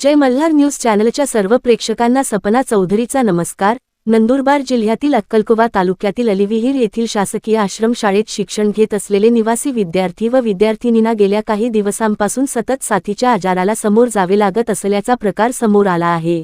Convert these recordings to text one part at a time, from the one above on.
जय Malhar news चॅनलच्या सर्व प्रेक्षकांना सपना चौधरीचा नमस्कार. नंदुरबार जिल्ह्यातील अक्कलकुवा तालुक्यातील अलिविहीर येथील शासकीय आश्रमशाळेत शिक्षण घेत असलेले निवासी विद्यार्थी व विद्यार्थिनींना गेल्या काही दिवसांपासून सतत साथीच्या आजाराला समोर जावे लागत असल्याचा प्रकार समोर आला आहे.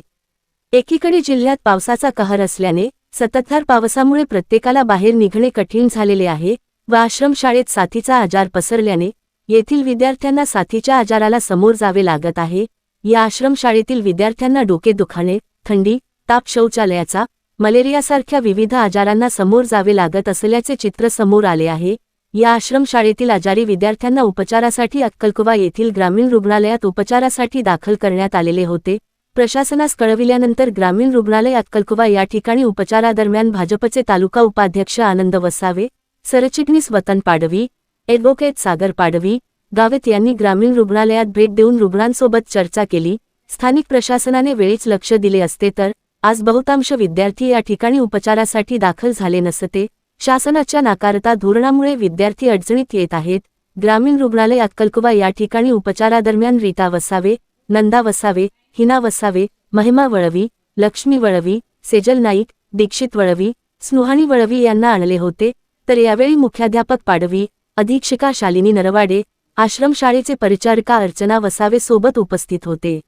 एकीकडे जिल्ह्यात पावसाचा कहर असल्याने सततधार पावसामुळे प्रत्येकाला बाहेर निघणे कठीण झालेले आहे व आश्रमशाळेत साथीचा आजार पसरल्याने येथील विद्यार्थ्यांना साथीच्या आजाराला समोर जावे लागत आहे. या आश्रमशाळेतील विद्यार्थ्यांना डोके दुखाणे थंडी ताप शौचालयाचा मलेरियासारख्या विविध आजारांना समोर जावे लागत असल्याचे चित्र समोर आले आहे. या आश्रमशाळेतील आजारी विद्यार्थ्यांना उपचारासाठी अक्कलकुवा येथील ग्रामीण रुग्णालयात उपचारासाठी दाखल करण्यात आलेले होते. प्रशासनास कळविल्यानंतर ग्रामीण रुग्णालय अक्कलकुवा या ठिकाणी उपचारादरम्यान भाजपचे तालुका उपाध्यक्ष आनंद वसावे सरचिटणीस वतन पाडवी ॲडव्होकेट सागर पाडवी गावित यांनी ग्रामीण रुग्णालयात भेट देऊन रुग्णांसोबत चर्चा केली. स्थानिक प्रशासनाने वेळीच लक्ष दिले असते तर आज बहुतांश विद्यार्थी या ठिकाणी उपचारासाठी दाखल झाले नसते. शासनाच्या नाकारता धोरणामुळे विद्यार्थी अडचणीत येत आहेत. ग्रामीण रुग्णालय अक्कलकुवा या ठिकाणी उपचारादरम्यान रीता वसावे नंदा वसावे हिना वसावे महिमा वळवी लक्ष्मी वळवी सेजल नाईक दीक्षित वळवी स्नुहानी वळवी यांना आणले होते. तर यावेळी मुख्याध्यापक पाडवी अधीक्षिका शालिनी नरवाडे आश्रमशाळेचे परिचारिका अर्चना वसावे सोबत उपस्थित होते.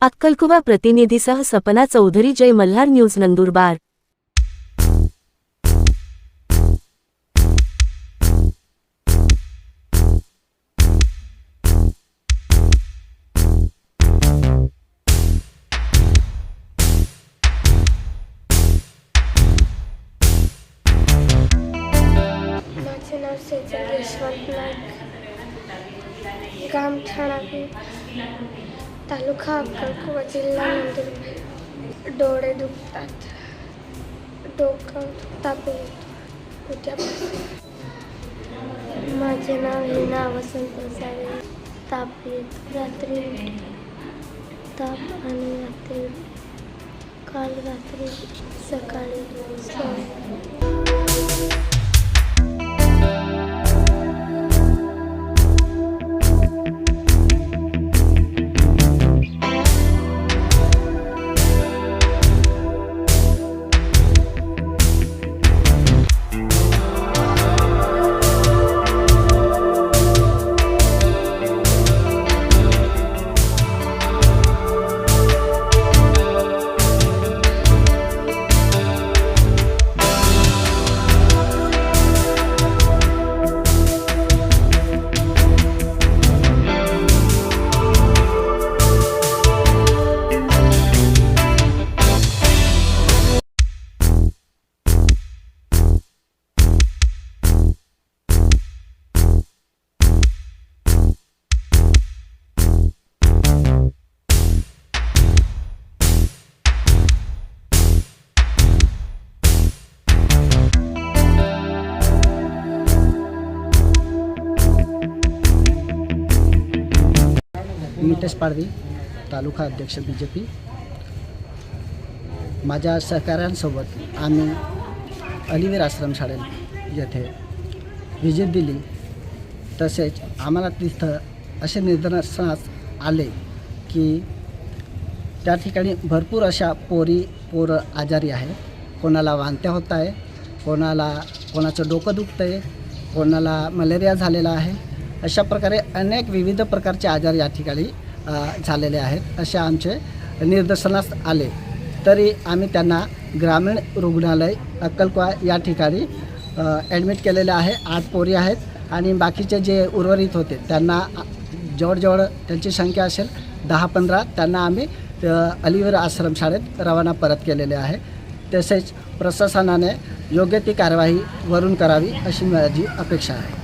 अक्कलकुवा प्रतिनिधीसह सपना चौधरी जय मल्हार न्यूज नंदुरबार. नाव सेजल यशवंत गाम तालुका अक्कलकुवा जिल्हा नंदुरबार डोळे दुखतात डोकं तापे उद्यापासून माझे नाव हिना वसंत साळे ताप येत रात्री ताप आणि रात्री काल रात्री सकाळी सवय मितेश पाडवी तालुका अध्यक्ष बी जे पी माझ्या सहकाऱ्यांसोबत आम्ही अलिवीर आश्रमशाळेत येथे व्हिजिट दिली. तसेच आम्हाला तिथं असे निदर्शनास आले की त्या ठिकाणी भरपूर अशा पोरी पोरं आजारी आहे कोणाला वांत्या होत आहे कोणाला कोणाचं डोकं दुखतं आहे कोणाला मलेरिया झालेला आहे. अशा प्रकारे अनेक विविध प्रकारचे आजार या ठिकाणी झालेले आहेत. असे आमचे निदर्शनास आले. तरी आम्ही त्यांना ग्रामीण रुग्णालय अक्कलकुवा या ठिकाणी ॲडमिट केलेले आहे. आठ पोरी आहेत आणि बाकीचे जे उर्वरित होते त्यांना जवळजवळ त्यांची संख्या असेल दहा पंधरा त्यांना आम्ही अ, अलिवीर आश्रमशाळेत रवाना परत केलेले आहे. तसेच प्रशासनाने योग्य ती कारवाई वरून करावी अशी माझी अपेक्षा आहे.